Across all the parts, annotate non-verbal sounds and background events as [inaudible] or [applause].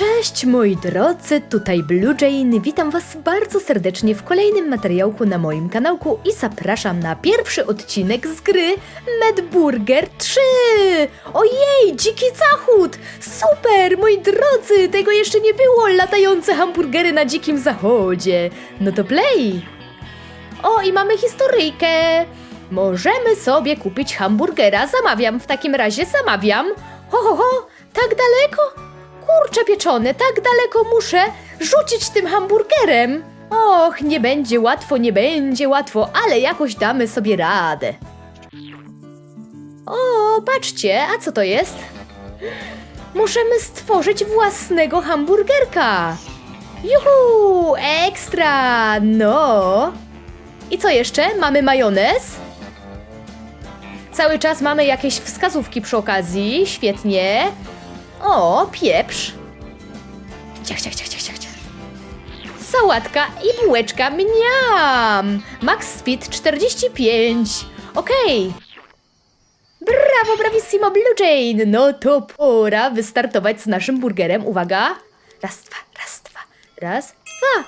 Cześć moi drodzy, tutaj Blue Jane. Witam was bardzo serdecznie w kolejnym materiałku na moim kanałku i zapraszam na pierwszy odcinek z gry Mad Burger 3. Ojej, dziki zachód! Super, moi drodzy, tego jeszcze nie było, latające hamburgery na dzikim zachodzie. No to play! O, i mamy historyjkę. Możemy sobie kupić hamburgera. Zamawiam w takim razie, zamawiam. Ho, ho, ho, tak daleko? Kurczę pieczone, tak daleko muszę rzucić tym hamburgerem. Och, nie będzie łatwo, nie będzie łatwo, ale jakoś damy sobie radę. O, patrzcie, a co to jest? Możemy stworzyć własnego hamburgerka. Juhu, ekstra, no. I co jeszcze? Mamy majonez? Cały czas mamy jakieś wskazówki przy okazji. Świetnie. O, pieprz. Ciach, ciach, ciach, ciach, ciach. Sałatka i bułeczka. Mniam! Max speed 45. Okej. Brawo, bravissimo Blue Jane! No to pora wystartować z naszym burgerem. Uwaga. Raz, dwa, raz, dwa, raz, dwa.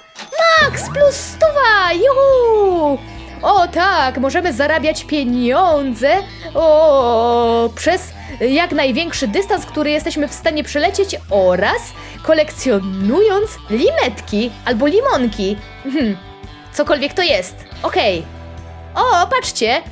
Max plus stuwa! Juhu! O tak, możemy zarabiać pieniądze o, przez jak największy dystans, który jesteśmy w stanie przelecieć oraz kolekcjonując limetki albo limonki. Hmm, cokolwiek to jest. Okej. O, patrzcie!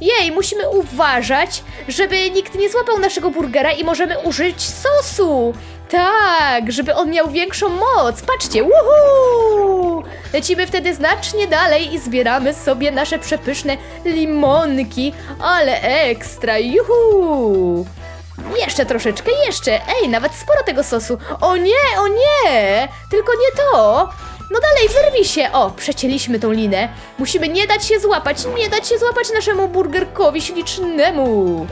Jej, musimy uważać, żeby nikt nie złapał naszego burgera i możemy użyć sosu. Tak, żeby on miał większą moc. Patrzcie, woohoo! Lecimy wtedy znacznie dalej i zbieramy sobie nasze przepyszne limonki. Ale ekstra, juhu! Jeszcze troszeczkę, jeszcze. Ej, nawet sporo tego sosu. O nie, o nie! Tylko nie to! No dalej, wyrwij się! O, przecięliśmy tą linę. Musimy nie dać się złapać, nie dać się złapać naszemu burgerkowi ślicznemu.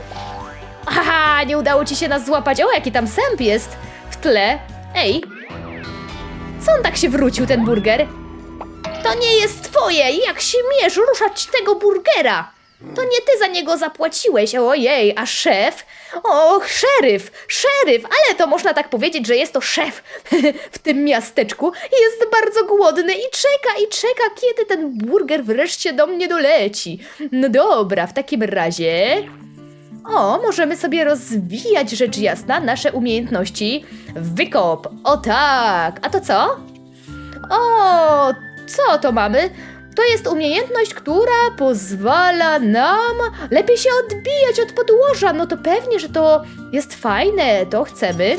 Aha, nie udało ci się nas złapać. O, jaki tam sęp jest w tle. Ej, co on tak się wrócił, ten burger? To nie jest twoje! Jak śmiesz ruszać tego burgera? To nie ty za niego zapłaciłeś, ojej, a szef? Och, szeryf, szeryf, ale to można tak powiedzieć, że jest to szef [laughs] w tym miasteczku. Jest bardzo głodny i czeka, i czeka, kiedy ten burger wreszcie do mnie doleci. No dobra, w takim razie... O, możemy sobie rozwijać rzecz jasna nasze umiejętności. Wykop, o tak, a to co? O, co to mamy? To jest umiejętność, która pozwala nam lepiej się odbijać od podłoża. No to pewnie, że to jest fajne, to chcemy.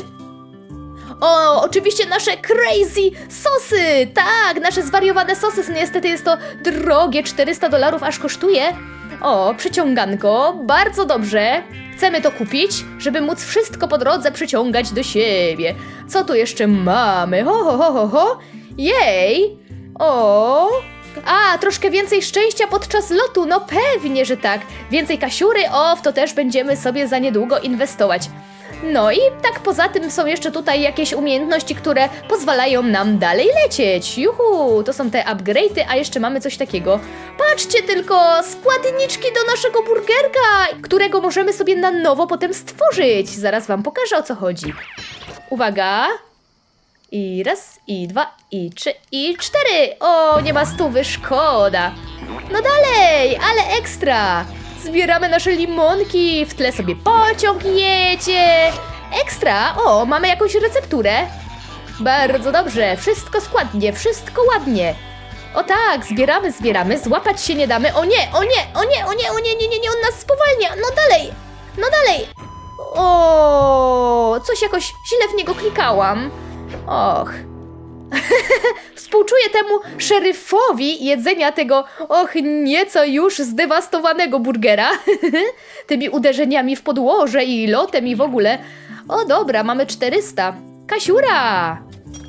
O, oczywiście nasze crazy sosy! Tak, nasze zwariowane sosy. Niestety jest to drogie, 400 dolarów aż kosztuje. O, przyciąganko, bardzo dobrze. Chcemy to kupić, żeby móc wszystko po drodze przyciągać do siebie. Co tu jeszcze mamy? Ho, ho, ho, ho, ho. Jej! O! A, troszkę więcej szczęścia podczas lotu, no pewnie, że tak. Więcej kasiury, o, w to też będziemy sobie za niedługo inwestować. No i tak poza tym są jeszcze tutaj jakieś umiejętności, które pozwalają nam dalej lecieć. Juhu, to są te upgrade'y, a jeszcze mamy coś takiego. Patrzcie tylko, składniczki do naszego burgerka, którego możemy sobie na nowo potem stworzyć. Zaraz wam pokażę o co chodzi. Uwaga. I raz, i dwa, i trzy, i cztery. O, nie ma stówy, szkoda. No dalej, ale ekstra. Zbieramy nasze limonki, w tle sobie pociąg jedzie. Ekstra, o, mamy jakąś recepturę. Bardzo dobrze, wszystko składnie, wszystko ładnie. O tak, zbieramy, zbieramy, złapać się nie damy. O nie, o nie, o nie, o nie, o nie, nie, nie, nie, on nas spowalnia. No dalej, no dalej. O, coś jakoś źle w niego klikałam. Och. [laughs] Współczuję temu szeryfowi jedzenia tego, och, nieco już zdewastowanego burgera. [laughs] Tymi uderzeniami w podłoże i lotem i w ogóle. O dobra, mamy 400. Kasiura!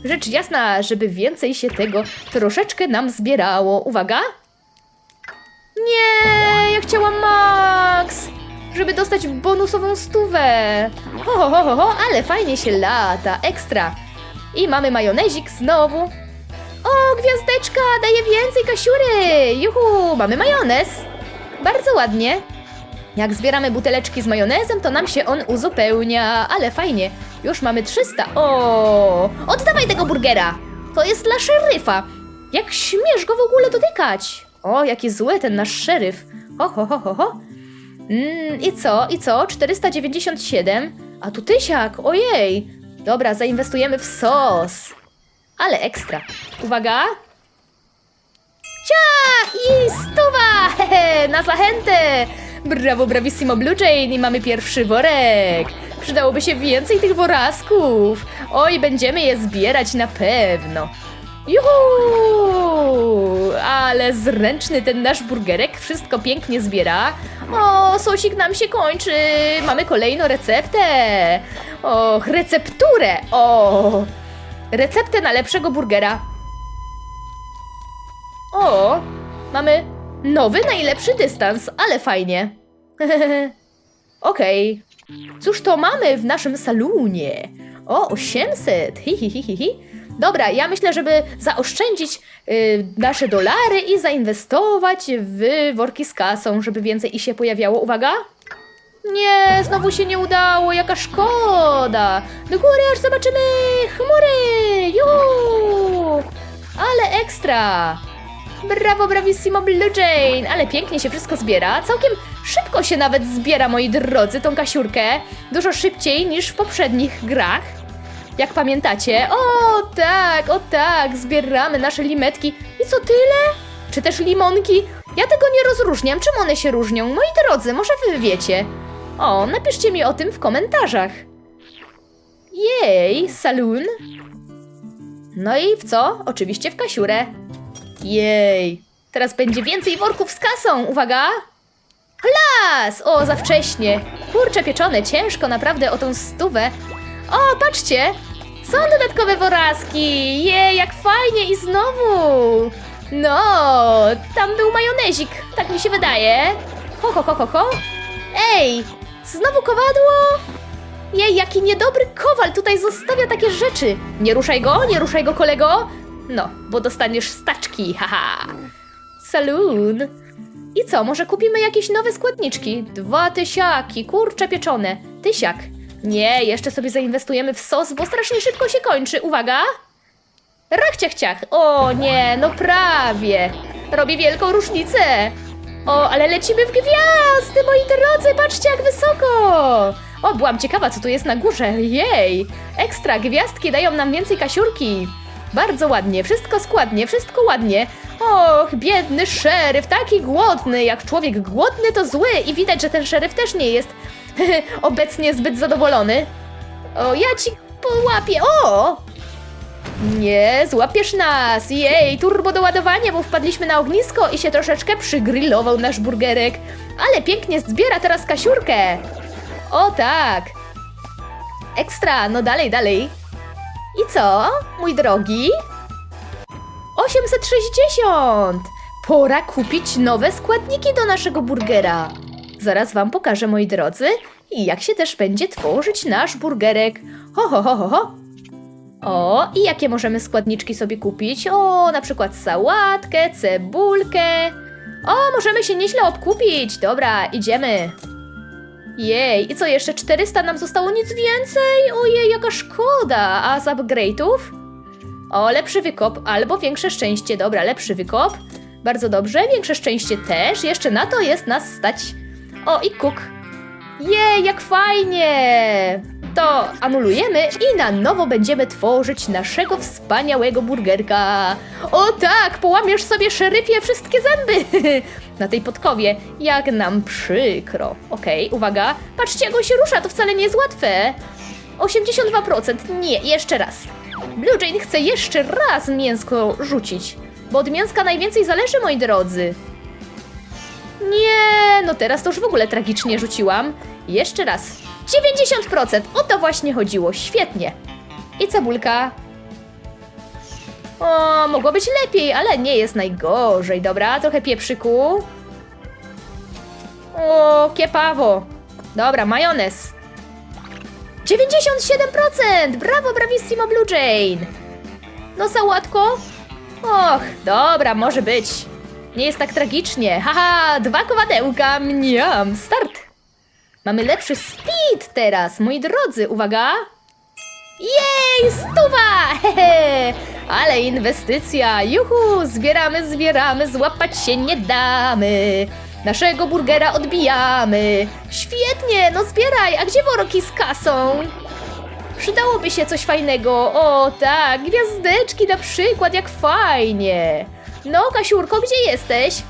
Rzecz jasna, żeby więcej się tego troszeczkę nam zbierało. Uwaga! Nie, ja chciałam max! Żeby dostać bonusową stówę. Ho, ho, ho, ho, ale fajnie się lata, ekstra. I mamy majonezik znowu. O, gwiazdeczka, daje więcej kasiury! Juhu, mamy majonez. Bardzo ładnie. Jak zbieramy buteleczki z majonezem, to nam się on uzupełnia, ale fajnie. Już mamy 300. O, oddawaj tego burgera. To jest dla szeryfa. Jak śmiesz go w ogóle dotykać? O, jaki zły ten nasz szeryf. Ho, ho, ho, ho, ho. Mm, I co, i co? 497? A tu tysiak, ojej. Dobra, zainwestujemy w sos. Ale ekstra. Uwaga. Ciach! I stuwa! Hehe, na zachętę! Brawo, bravissimo Blue Jane i mamy pierwszy worek. Przydałoby się więcej tych worasków. Oj, będziemy je zbierać na pewno. Juhu! Ale zręczny ten nasz burgerek, wszystko pięknie zbiera. O, sosik nam się kończy. Mamy kolejną receptę. Och, recepturę. O, receptę na lepszego burgera. O, mamy nowy najlepszy dystans, ale fajnie. [laughs] Okej. Cóż to mamy w naszym salonie? O, 800. Hi, hi, hi, hi, hi. Dobra, ja myślę, żeby zaoszczędzić y, nasze dolary i zainwestować w worki z kasą, żeby więcej ich się pojawiało. Uwaga! Nie, znowu się nie udało, jaka szkoda! Do góry aż zobaczymy chmury! Juhu! Ale ekstra! Brawo, bravissimo Blue Jane! Ale pięknie się wszystko zbiera. Całkiem szybko się nawet zbiera, moi drodzy, tą kasiurkę. Dużo szybciej niż w poprzednich grach. Jak pamiętacie? O tak, o tak, zbieramy nasze limetki. I co tyle? Czy też limonki? Ja tego nie rozróżniam. Czym one się różnią? Moi drodzy, może wy wiecie. O, napiszcie mi o tym w komentarzach. Jej, saloon. No i w co? Oczywiście w kasiurę. Jej. Teraz będzie więcej worków z kasą. Uwaga. Hlas! O, za wcześnie. Kurcze pieczone, ciężko naprawdę o tą stówę. O, patrzcie! Są dodatkowe woraski! Jej, jak fajnie i znowu! No, tam był majonezik, tak mi się wydaje. Ho, ho, ho, ho, ho. Ej, znowu kowadło? Jej, jaki niedobry kowal tutaj zostawia takie rzeczy. Nie ruszaj go, nie ruszaj go, kolego. No, bo dostaniesz staczki, haha. Saloon. I co, może kupimy jakieś nowe składniczki? Dwa tysiaki, kurcze pieczone. Tysiak. Nie, jeszcze sobie zainwestujemy w sos, bo strasznie szybko się kończy. Uwaga! Rach, ciach. O nie, no prawie. Robię wielką różnicę. O, ale lecimy w gwiazdy, moi drodzy, patrzcie jak wysoko. O, byłam ciekawa, co tu jest na górze. Jej, ekstra, gwiazdki dają nam więcej kasiurki. Bardzo ładnie, wszystko składnie, wszystko ładnie. Och, biedny szeryf, taki głodny. Jak człowiek głodny, to zły i widać, że ten szeryf też nie jest [laughs] obecnie zbyt zadowolony. O, ja ci połapię. O! Nie, złapiesz nas! Jej, turbo doładowanie, bo wpadliśmy na ognisko i się troszeczkę przygrillował nasz burgerek. Ale pięknie zbiera teraz kasiurkę. O tak. Ekstra, no dalej, dalej. I co, mój drogi? 860! Pora kupić nowe składniki do naszego burgera. Zaraz wam pokażę, moi drodzy, jak się też będzie tworzyć nasz burgerek. Ho, ho, ho, ho, ho. O, i jakie możemy składniczki sobie kupić? O, na przykład sałatkę, cebulkę. O, możemy się nieźle obkupić. Dobra, idziemy. Jej, i co jeszcze? 400 nam zostało? Nic więcej? Ojej, jaka szkoda. A z upgrade'ów? O, lepszy wykop albo większe szczęście. Dobra, lepszy wykop. Bardzo dobrze, większe szczęście też. Jeszcze na to jest nas stać. O, i kuk. Jej, jak fajnie! To anulujemy i na nowo będziemy tworzyć naszego wspaniałego burgerka. O tak, połamiesz sobie szeryfie wszystkie zęby [laughs] na tej podkowie. Jak nam przykro. Okej, uwaga. Patrzcie, jak on się rusza, to wcale nie jest łatwe. 82%. Nie, jeszcze raz. Blue Jane chce jeszcze raz mięsko rzucić, bo od mięska najwięcej zależy, moi drodzy. Nie, no teraz to już w ogóle tragicznie rzuciłam. Jeszcze raz. 90%! O to właśnie chodziło. Świetnie. I cebulka. O, mogło być lepiej, ale nie jest najgorzej. Dobra, trochę pieprzyku. O, kiepawo. Dobra, majonez. 97%! Brawo, bravissimo Blue Jane! No sałatko? Och, dobra, może być. Nie jest tak tragicznie. Haha, dwa kowadełka, mniam, start. Mamy lepszy speed teraz, moi drodzy, uwaga. Jej, stuwa! Hehe. Ale inwestycja, juhu, zbieramy, zbieramy, złapać się nie damy. Naszego burgera odbijamy. Świetnie, no zbieraj, a gdzie woroki z kasą? Przydałoby się coś fajnego. O, tak, gwiazdeczki na przykład, jak fajnie. No, Kasiurko, gdzie jesteś?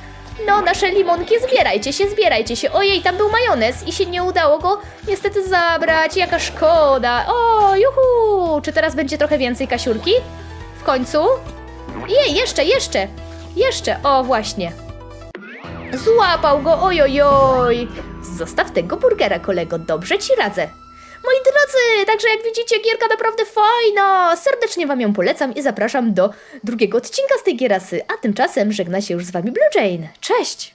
No, nasze limonki, zbierajcie się, zbierajcie się. Ojej, tam był majonez i się nie udało go niestety zabrać. Jaka szkoda. O, juhu! Czy teraz będzie trochę więcej Kasiurki? W końcu? Jej, jeszcze, jeszcze, jeszcze. O, właśnie. Złapał go, ojojoj. Zostaw tego burgera, kolego, dobrze ci radzę. Moi drodzy, także jak widzicie, gierka naprawdę fajna. Serdecznie wam ją polecam i zapraszam do drugiego odcinka z tej gierasy. A tymczasem żegna się już z wami Blue Jane. Cześć!